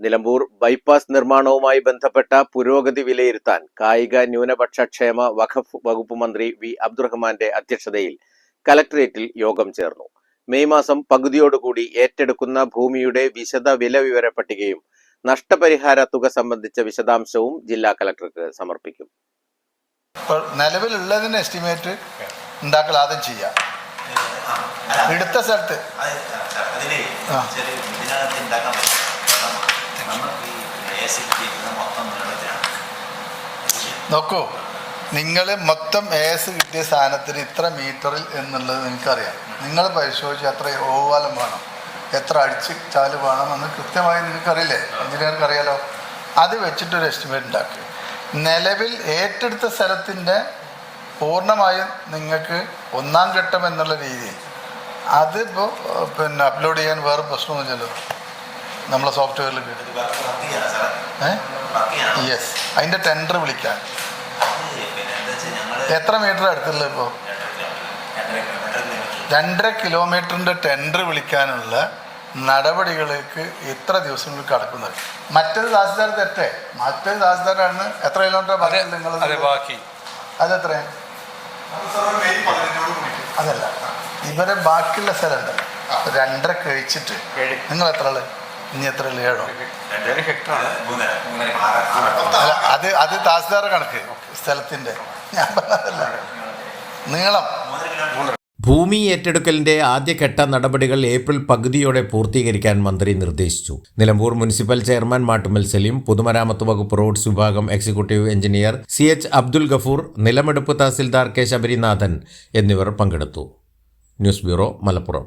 Nilambur bypass നിർമ്മാണവുമായി ബന്ധപ്പെട്ട പുരോഗതി വിലയിരുത്താൻ കായിക ന്യൂനപക്ഷ ക്ഷേമ വഖഫ് വകുപ്പ് മന്ത്രി വി അബ്ദുറഹ്മാന്റെ അധ്യക്ഷതയിൽ കലക്ടറേറ്റിൽ യോഗം ചേർന്നു. മെയ് മാസം പകുതിയോടുകൂടി ഏറ്റെടുക്കുന്ന ഭൂമിയുടെ വിശദ വില വിവര പട്ടികയും നഷ്ടപരിഹാര തുക സംബന്ധിച്ച വിശദാംശവും ജില്ലാ കലക്ടർക്ക് സമർപ്പിക്കും. ഇപ്പോൾ നിലവിലുള്ളതിന് എസ്റ്റിമേറ്റ് ഉണ്ടാക്കൽ ആദ്യം ചെയ്യാം. എടുത്ത സ്ഥലത്ത്. ആ. മൊത്തം നീളത്തിലാണ് നോക്കൂ നിങ്ങൾ മൊത്തം എ എസ് കിട്ടിയ സാധനത്തിന് ഇത്ര മീറ്ററിൽ എന്നുള്ളത് നിങ്ങൾക്കറിയാം. നിങ്ങൾ പരിശോധിച്ച് എത്ര ഓവാലം വേണം. എത്ര അടിച്ച് ചാൽ വേണം എന്ന് കൃത്യമായി നിങ്ങൾക്കറിയില്ലേ? എഞ്ചിനീയർക്ക് അറിയാലോ അത് വെച്ചിട്ടൊരു എസ്റ്റിമേറ്റ് ഉണ്ടാക്കുക നിലവിൽ ഏറ്റെടുത്ത സ്ഥലത്തിന്റെ പൂർണമായും നിങ്ങൾക്ക് ഒന്നാം ഘട്ടം എന്നുള്ള രീതിയിൽ. അതിപ്പോൾ പിന്നെ അപ്ലോഡ് ചെയ്യാൻ വേറെ പ്രശ്നമൊന്നുമില്ലല്ലോ. നമ്മളെ സോഫ്റ്റ്വെയറിൽ ഇത് യെസ് അതിന്റെ ടെൻഡർ വിളിക്കാൻ എത്ര മീറ്റർ അടുത്തുള്ള ഇപ്പോൾ രണ്ടര കിലോമീറ്ററിന്റെ ടെൻഡർ വിളിക്കാനുള്ള നടപടികൾക്ക് ഇത്ര ദിവസങ്ങൾ കടക്കുന്നത്. മറ്റൊരു ദാസിദാർ തെറ്റേ? മറ്റൊരു ദാസിദാരാണ് എത്ര കിലോമീറ്റർ ബാക്കി നിങ്ങൾ ബാക്കി. അതെത്ര അതല്ല. ഇവരെ ബാക്കിയുള്ള സ്ഥലമുണ്ട്. രണ്ടര കഴിച്ചിട്ട്. നിങ്ങൾ എത്ര ആൾ ഇനി എത്ര ലേഡോ അല്ല അത് അത് താസ്ദാറ കണക്ക് സ്ഥലത്തിന്റെ ഞാൻ പറഞ്ഞതല്ല. നീളം. ഭൂമി ഏറ്റെടുക്കലിന്റെ ആദ്യഘട്ട നടപടികൾ ഏപ്രിൽ പകുതിയോടെ പൂർത്തീകരിക്കാൻ മന്ത്രി നിർദ്ദേശിച്ചു. നിലമ്പൂർ മുനിസിപ്പൽ ചെയർമാൻ മാട്ടുമൽ സലീം പൊതുമരാമത്ത് വകുപ്പ് റോഡ്സ് വിഭാഗം executive engineer C H Abdul Gafoor നിലമെടുപ്പ് tahsildar K Sabarinathan എന്നിവർ പങ്കെടുത്തു. News bureau Malappuram.